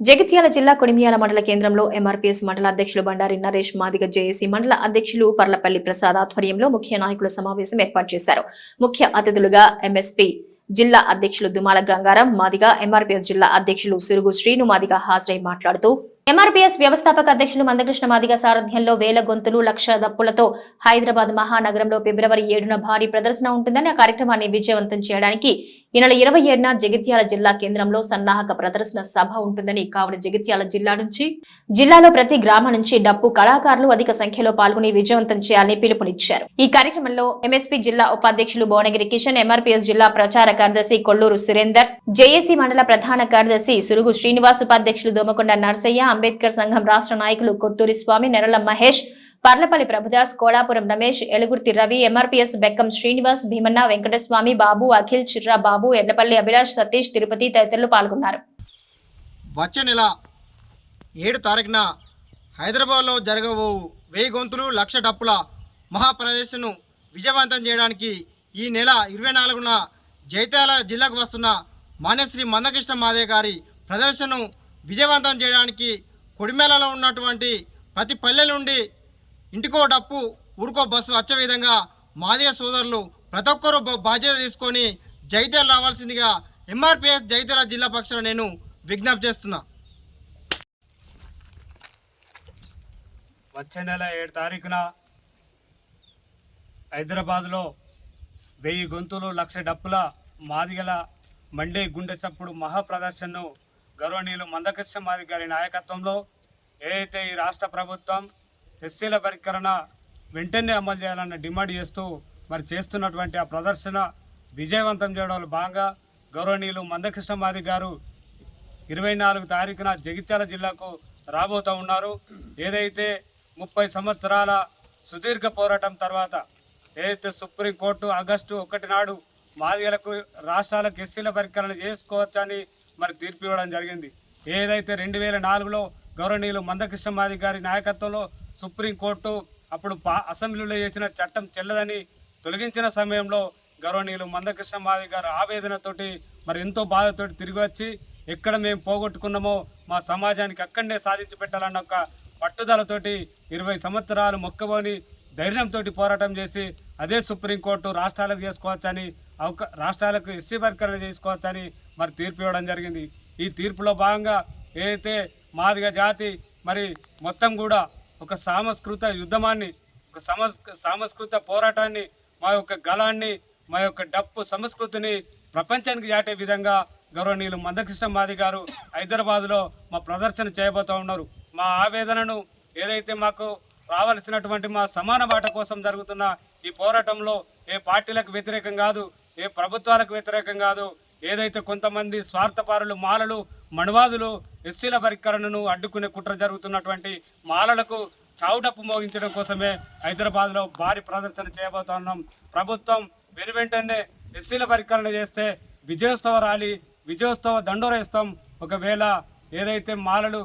జగిత్యాల జిల్లా కొడిమియాల మండల కేంద్రంలో ఎంఆర్పీఎస్ మండల అధ్యక్షులు బండారి నరేష్ మాదిగ జేఏసీ మండల అధ్యక్షులు పర్లపల్లి ప్రసాద్ ఆధ్వర్యంలో ముఖ్య నాయకుల సమావేశం ఏర్పాటు చేశారు. ముఖ్య అతిథులుగా ఎంఎస్పీ జిల్లా అధ్యక్షులు దుమాల గంగారం మాదిగ ఎంఆర్పీఎస్ జిల్లా అధ్యక్షులు సురుగు శ్రీను మాదిగ హాజరై మాట్లాడుతూ ఎంఆర్పీఎస్ వ్యవస్థాపక అధ్యక్షులు మందకృష్ణ మాదిగ సారథ్యంలో వేల గొంతులు లక్ష దప్పులతో హైదరాబాద్ మహానగరంలో ఫిబ్రవరి ఏడున భారీ ప్రదర్శన ఉంటుందని ఆ కార్యక్రమాన్ని విజయవంతం చేయడానికి ఈ నెల ఇరవై ఏడున జగిత్యాల జిల్లా కేంద్రంలో సన్నాహక ప్రదర్శన సభ ఉంటుందని కావున జగిత్యాల జిల్లా నుంచి జిల్లాలో ప్రతి గ్రామం నుంచి డప్పు కళాకారులు అధిక సంఖ్యలో పాల్గొని విజయవంతం చేయాలని పిలుపునిచ్చారు. ఈ కార్యక్రమంలో ఎంఎస్పీ జిల్లా ఉపాధ్యక్షులు భువనగిరి కిషన్ ఎంఆర్పీఎస్ జిల్లా ప్రచార కార్యదర్శి కొల్లూరు సురేందర్ జేఏసీ మండల ప్రధాన కార్యదర్శి సురుగు శ్రీనివాస్ ఉపాధ్యక్షులు దోమకొండ నర్సయ్య అంబేద్కర్ సంఘం రాష్ట్ర నాయకులు కొత్తూరి స్వామి నెరల మహేష్ పర్లపల్లి ప్రభుదాస్ కోళాపురం రమేష్ ఎలుగుర్తి రవి ఎంఆర్పీఎస్ బెక్కం శ్రీనివాస్ భీమన్న వెంకటస్వామి బాబు అఖిల్ చిర్రా బాబు ఎడ్లపల్లి అభిలాష్ సతీష్ తిరుపతి తదితరులు పాల్గొన్నారు. వచ్చే నెల ఏడు తారీఖున హైదరాబాద్లో జరగబో వెయ్యి గొంతులు లక్ష డప్పుల మహాప్రదర్శనను విజయవంతం చేయడానికి ఈ నెల ఇరవై నాలుగున జైతాల జిల్లాకు వస్తున్న మాన్యశ్రీ మందకృష్ణ మాదే గారి ప్రదర్శనను విజయవంతం చేయడానికి కొడిమేలలో ఉన్నటువంటి ప్రతి పల్లె నుండి ఇంటికో డప్పు ఊరుకో బస్సు వచ్చే విధంగా మాదిగ సోదరులు ప్రతి ఒక్కరూ బా- బాధ్యత తీసుకొని జైత్యాల రావాల్సిందిగా ఎంఆర్పిఎస్ జైత్యాల జిల్లా పక్షాన నేను విజ్ఞప్తి చేస్తున్నా. వచ్చే నెల ఏడు తారీఖున హైదరాబాద్లో వెయ్యి గొంతులు లక్ష డప్పుల మాదిగల మండే గుండె చప్పుడు మహాప్రదర్శనను గౌరవనీయులు మందకృష్ణ మాది గారి నాయకత్వంలో ఏదైతే ఈ రాష్ట్ర ప్రభుత్వం ఎస్సీల పరికరణ వెంటనే అమలు చేయాలన్న డిమాండ్ చేస్తూ మరి చేస్తున్నటువంటి ఆ ప్రదర్శన విజయవంతం చేయడంలో భాగంగా గౌరవనీయులు మందకృష్ణ మాది గారు ఇరవై నాలుగు తారీఖున జగిత్యాల జిల్లాకు రాబోతూ ఉన్నారు. ఏదైతే ముప్పై సంవత్సరాల సుదీర్ఘ పోరాటం తర్వాత ఏదైతే సుప్రీంకోర్టు ఆగస్టు ఒకటి నాడు మాదిగలకు రాష్ట్రాలకు ఎస్సీల పరికరణ చేసుకోవచ్చని మరి తీర్పు ఇవ్వడం జరిగింది. ఏదైతే రెండు వేల నాలుగులో గౌరవనీయులు మందకృష్ణ మాది గారి నాయకత్వంలో సుప్రీంకోర్టు అప్పుడు పా అసెంబ్లీలో చేసిన చట్టం చెల్లదని తొలగించిన సమయంలో గౌరవనీయులు మందకృష్ణ మాది గారు ఆవేదనతోటి మరి ఎంతో బాధతోటి తిరిగి వచ్చి ఎక్కడ మేము పోగొట్టుకున్నామో మా సమాజానికి అక్కడనే సాధించి పెట్టాలన్న ఒక పట్టుదలతోటి ఇరవై సంవత్సరాలు మొక్కబోని ధైర్యంతో పోరాటం చేసి అదే సుప్రీంకోర్టు రాష్ట్రాలకు చేసుకోవచ్చని అవక రాష్ట్రాలకు ఎస్సీ వర్కర్లు చేసుకోవచ్చని మరి తీర్పు ఇవ్వడం జరిగింది. ఈ తీర్పులో భాగంగా ఏదైతే మాదిగ జాతి మరి మొత్తం కూడా ఒక సాంస్కృత యుద్ధమాన్ని ఒక సమస్ సాంస్కృత పోరాటాన్ని మా యొక్క గళాన్ని మా యొక్క డప్పు సంస్కృతిని ప్రపంచానికి చాటే విధంగా గౌరవనీయులు మందకృష్ణ మాది గారు హైదరాబాద్లో మా ప్రదర్శన చేయబోతూ ఉన్నారు. మా ఆవేదనను ఏదైతే మాకు రావాల్సినటువంటి మా సమాన బాట కోసం జరుగుతున్న ఈ పోరాటంలో ఏ పార్టీలకు వ్యతిరేకం కాదు ఏ ప్రభుత్వాలకు వ్యతిరేకం కాదు ఏదైతే కొంతమంది స్వార్థపరులు మాలలు మణవాదులు ఎస్సీల పరికరణను అడ్డుకునే కుట్ర జరుగుతున్నటువంటి మాలలకు చావుడప్పు మోగించడం కోసమే హైదరాబాద్లో భారీ ప్రదర్శన చేయబోతున్నాం ప్రభుత్వం వెను వెంటనే ఎస్సీల పరికరణ చేస్తే విజయోత్సవ ర్యాలీ విజయోత్సవ దండోరేస్తాం. ఒకవేళ ఏదైతే మాలలు